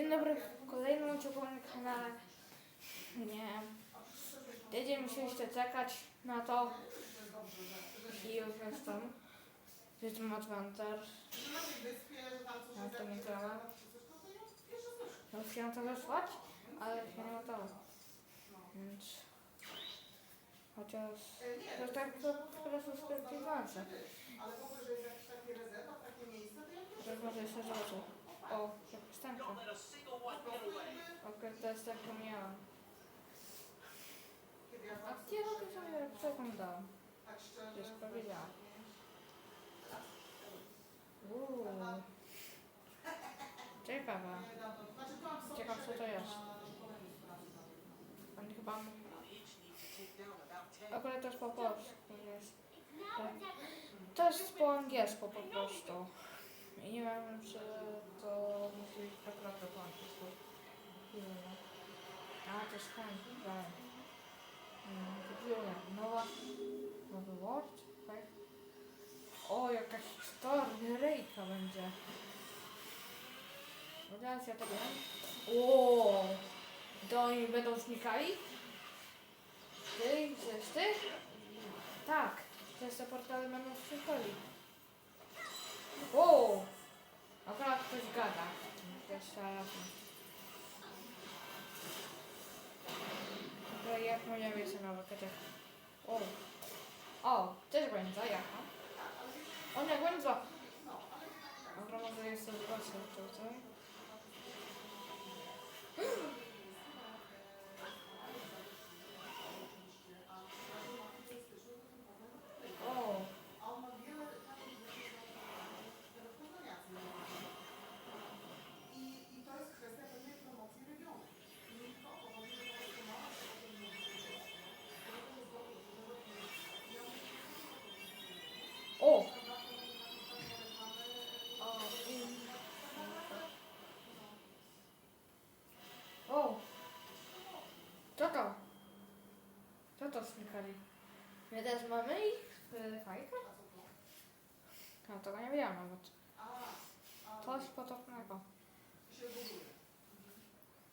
Dzień dobry, w kolejnym odcinku na kanale. Nie. Tydzień musieliście czekać na to. I już jestem. Jestem Adventure. Na tym kanale. No chciałem to wysłać, ale się nie udało. Więc... Chociaż... To tak po prostu skryptowane. To może jeszcze zobaczę. O, tanka. Okej, to jest tak, to miałam. A gdzie robię sobie przeglądałam? Wszystko wiedziałam. Uuu. Ciekawe. Ciekaw co to jest. On chyba... Akurat to jest po polsku. Jest. To jest po angielsku po prostu. I nie wiem, czy to musi być naprawdę po. Nie wiem. A, to jest chęć, tak. Wybiorę. Nowa... Nowy Word? Tak? O, jakaś historyjka będzie. No teraz ja to wiem. O, To oni będą znikali? Ty? Chcesz ty? Tak. Te portale będą znikali. O! Akurat ktoś gada. Raz. To jak moja wiesa na wakacjach. O! O! Też Łędza, jaka? O nie, to znikali? My też mamy ich w fajkach? No tego nie wiem nawet. Coś podobnego.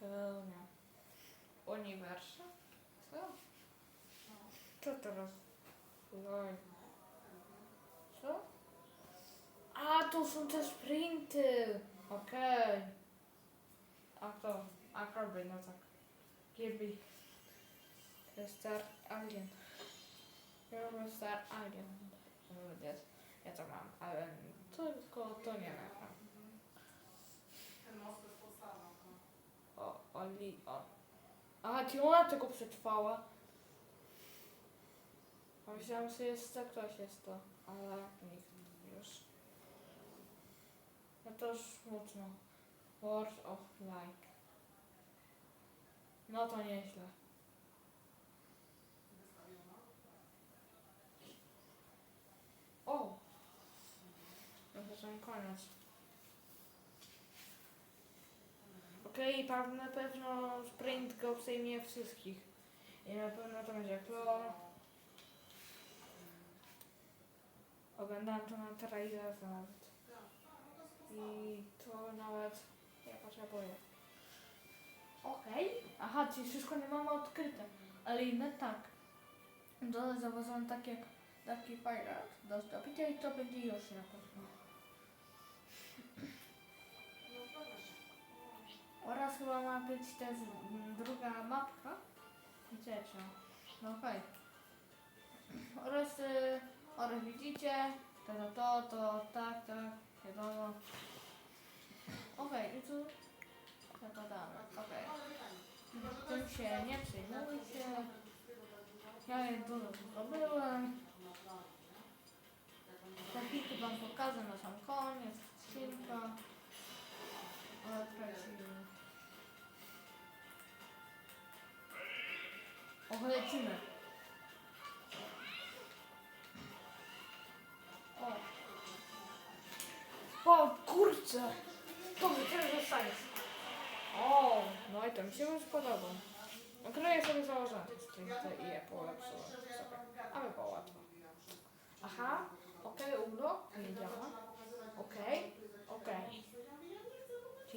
Pełnia. Uniwersum? Co? Co teraz? Oj. Co? A, tu są te sprinty! Okej. A to, a Kirby, no tak. Kirby. To Star Alien. Ja Star Alien. Jest. Ja to mam, ale tylko to nie wiem. O, Oli, o. A, ci ona tylko przetrwała. Myślałam, że jest to ktoś jest to, ale nikt już. No to smutno. Word of like. No to nieźle. O! No to ten koniec. Okej, okay, na pewno sprint go przejmie wszystkich. I na pewno to będzie klon. Oglądałam to na trailerze nawet. I to nawet ja potrzebuję. Okej. Aha, czyli wszystko nie mamy odkryte. Ale inne tak. Dole założone takie, taki pilot do zdobycia i to będzie już na pewno. Oraz chyba ma być też mm, druga mapka. Trzecia. No okej. Oraz, y, oraz widzicie, to, to, to, to, tak, tak, wiadomo. Okej, i tu zakładamy, okej. Tym się nie przejmujcie. Ja je dużo zdobyłem. Grafiki wam pokażę na sam koniec odcinka. O. O. O, kurczę. To mi tyle zostaje. O, no i to mi się już podoba. Okroję sobie założone stricte i je polepszyłem sobie. Ale było łatwo. Aha, okej, Uno, nie działa. Okej, okej. Czyli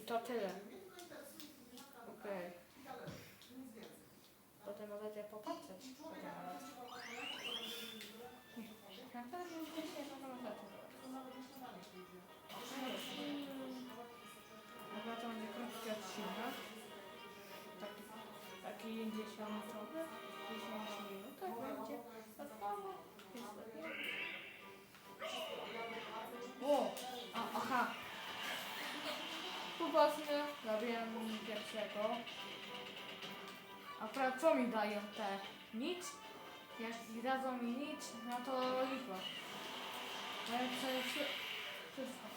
to tyle. Okej. Potem możecie popatrzeć. Dobra, to będzie krótki odcinek. Taki, taki dziesiątowy, 10 Popatrzmy, robię pierwszego. Akurat co mi dają te? Nic? Jak dadzą mi nic, no to lipa. Sobie wszy- wszystko.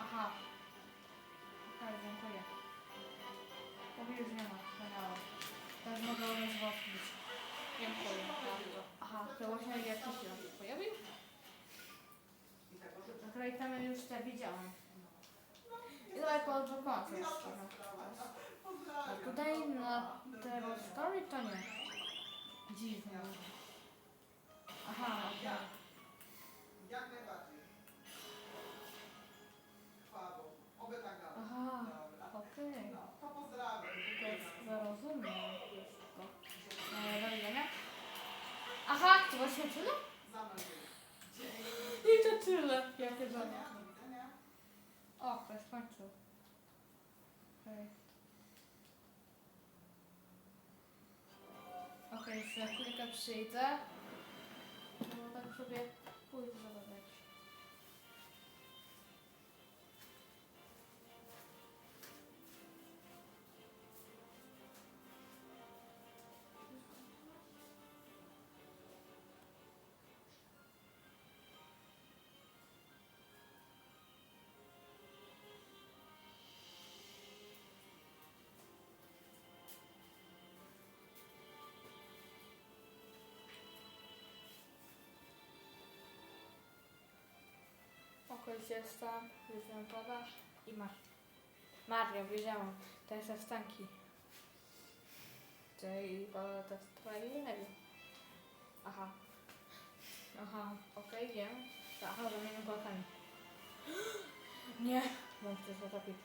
Aha. Tak, dziękuję. Mówi już nie ma, wspaniałe. Teraz mogę rozwodnić. Dziękuję. Aha, to właśnie jakiś się pojawił? Naklejkami już te widziałam. I dawaj po odwrócę jeszcze. A tutaj na Terror Story to nie. Dziwne. Aha, okej. Jak najbardziej. Krwawo. Oby tak dalej. Aha, okej. No, to pozdrawiam. To jest zrozumiałe wszystko. No, do widzenia. Aha, to właśnie tyle? Za mną. I to tyle. Ja Do o, bez końcu. Okej. Okay. Okej, okay, za chwilkę przyjdę. No tak sobie pójdę za 20 listopada i Mar Mario, wiedziałam, to jest wstanki. Czyli bo to jest twoje imię. Aha. Aha, okej, okay, wiem. Aha, zamieniam blokami. Nie, mam coś zatopić.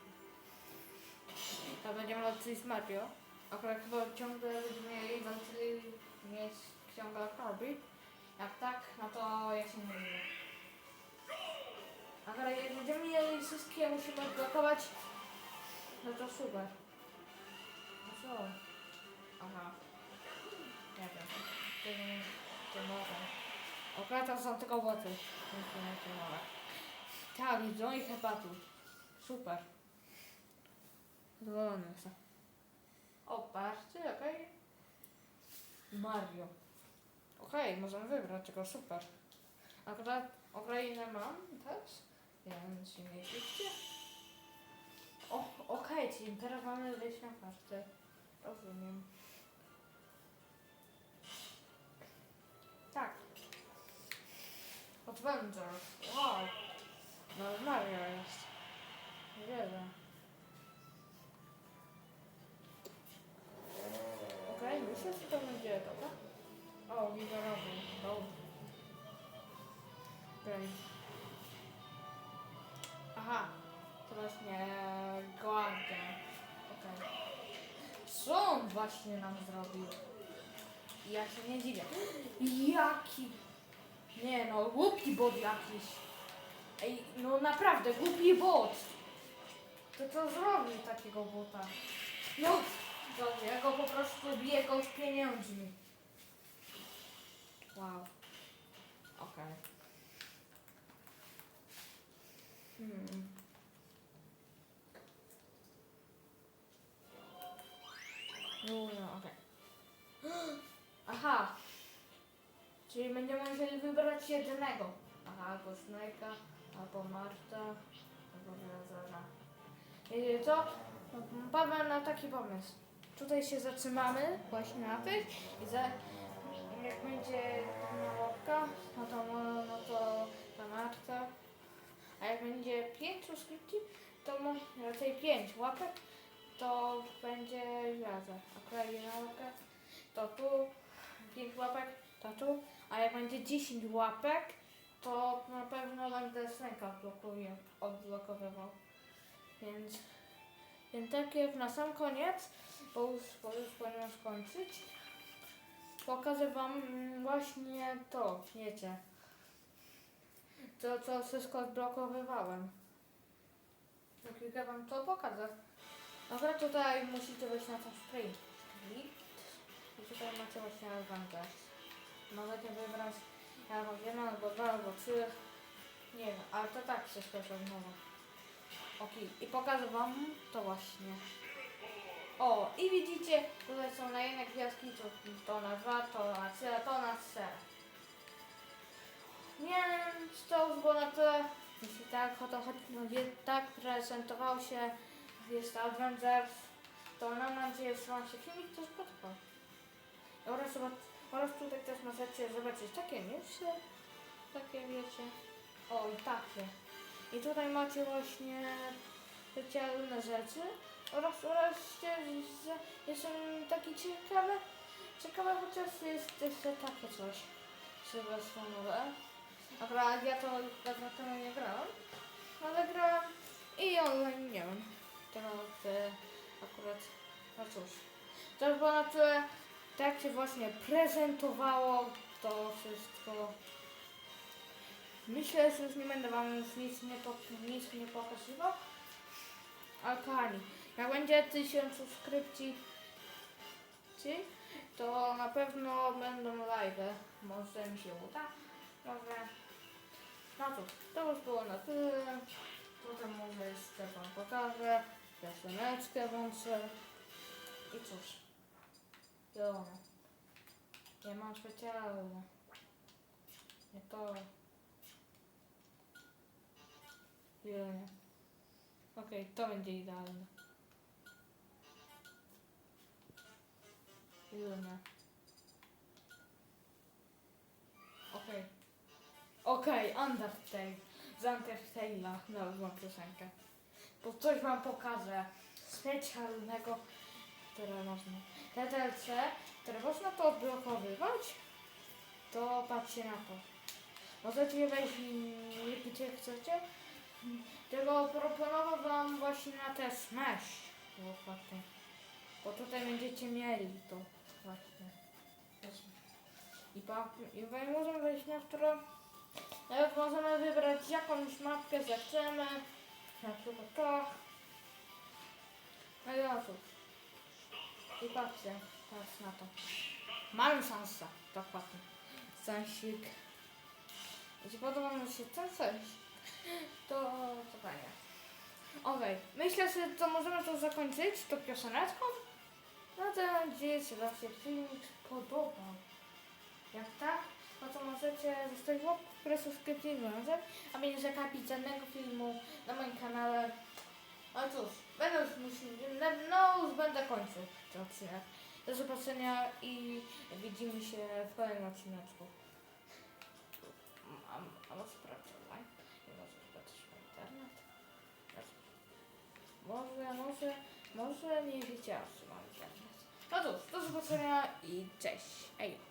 To będziemy walczyli z Mario. Akurat chyba ciągle będziemy mieli walczyli mieć ksiąga Kirby. Jak tak, no to ja się nie wszystkie, musimy odblokować. No to super. A co? Aha. Nie wiem. To nie to może. Akurat to są tylko boty. Tak, widzą i chyba tu. Super. Zadowolony jestem. O, patrzcie, okej. Mario. Okej, możemy wybrać tego, super. Akurat Ukrainę mam też, więc się nie dziwcie. O, okej, czyli teraz mamy wyjść na kartę. Rozumiem. Tak. Avengers. Wow. No Mario jest. Wiele. Okej, myślę, że to będzie dobra. O, widzę robię. Dobrze. Okej. Aha, on właśnie nam zrobił? Ja się nie dziwię. Jaki? Nie no, głupi bot jakiś. Ej, no naprawdę, głupi bot. To co zrobił takiego bota? No, dobrze, ja go po prostu biję go z pieniędzmi. Wow. Okej. Hmm. No, okej. Aha. Czyli będziemy musieli wybrać jednego. Aha, albo Snake'a, albo Marta, albo Lazara. Wiecie co? Paweł na taki pomysł. Tutaj się zatrzymamy właśnie na tych i za, jak będzie na łapka, no to, no to ta Marta. A jak będzie 5 subskrypcji, to mo- raczej 5 łapek, to będzie to tu 5 łapek, to tu. A jak będzie 10 łapek, to na pewno będę snęka odblokuje, odblokowywał. Więc, więc tak jak na sam koniec, bo już, bo już skończyć. Pokażę wam mm, właśnie to, wiecie. To, co wszystko odblokowywałem. Za chwilkę wam to pokażę. Dobra, tutaj musicie wejść na ten sprint. I tutaj macie właśnie Avengers. Możecie wybrać albo jedno, albo dwa, albo trzy. Nie wiem, ale to tak się skończy znowu. Okej, i pokażę wam to właśnie. O, i widzicie, tutaj są na jednej gwiazdki, to, na dwa, to na trzy, to na wiem, czy to już było na tyle. Jeśli tak, to chodzi, no, tak prezentował się, jest Avengers, to mam nadzieję, że Wam się filmik też podobał. Oraz, oraz tutaj też możecie zobaczyć takie newsy, takie wiecie. O, i takie. I tutaj macie właśnie specjalne rzeczy. Oraz, oraz jest- taki ciekawy, ciekawe chociaż jest jeszcze takie coś sylwestrowe. Akurat ja to dawno temu nie grałem, ale grałem i online nie wiem. Teraz akurat, no cóż, to było na tyle, tak się właśnie prezentowało to wszystko. Myślę, że już nie będę wam już nic nie, nic nie pokazywał. Ale kochani, jak będzie tysiąc subskrypcji, ci, to na pewno będą live. Może mi się uda. Może. No cóż, to już było na tyle. Potem może jeszcze wam pokażę. Pioseneczkę włączę. I cóż. Jo. Ja mam specjalne. Nie to. Nie. Okej, to będzie idealne. Julia. Okej. Okej, Undertale. Z Undertale'a znalazłam piosenkę. Bo coś wam pokażę specjalnego, które można. Te DLC, które można to odblokowywać, to patrzcie na to. Możecie wejść mm, gdzie chcecie. Tego proponował wam właśnie na te Smash. Dokładnie. Bo tutaj będziecie mieli to właśnie. I, i możemy wejść na którą nawet możemy wybrać jakąś mapkę zechcemy. Na przykład to. No i. I patrzcie, teraz na to. Mamy szansę, dokładnie. Sensik. Jeśli podoba mi się ten sens, to to fajnie. Okej, myślę, że to możemy to zakończyć, to pioseneczką. No to mam nadzieję, że Wam się filmik spodobał. Jak tak, no to możecie zostawić łapkę subskrypcję i dzwonek, aby nie zagapić żadnego filmu na moim kanale. No cóż, będę już musiał, no już będę kończył ten odcinek. Do zobaczenia i widzimy się w kolejnym odcineczku. A, a może sprawdzę online? Nie może zobaczyć internet? Może, może, może nie wiedziałam, że mam internet. No cóż, do zobaczenia i cześć. Ej.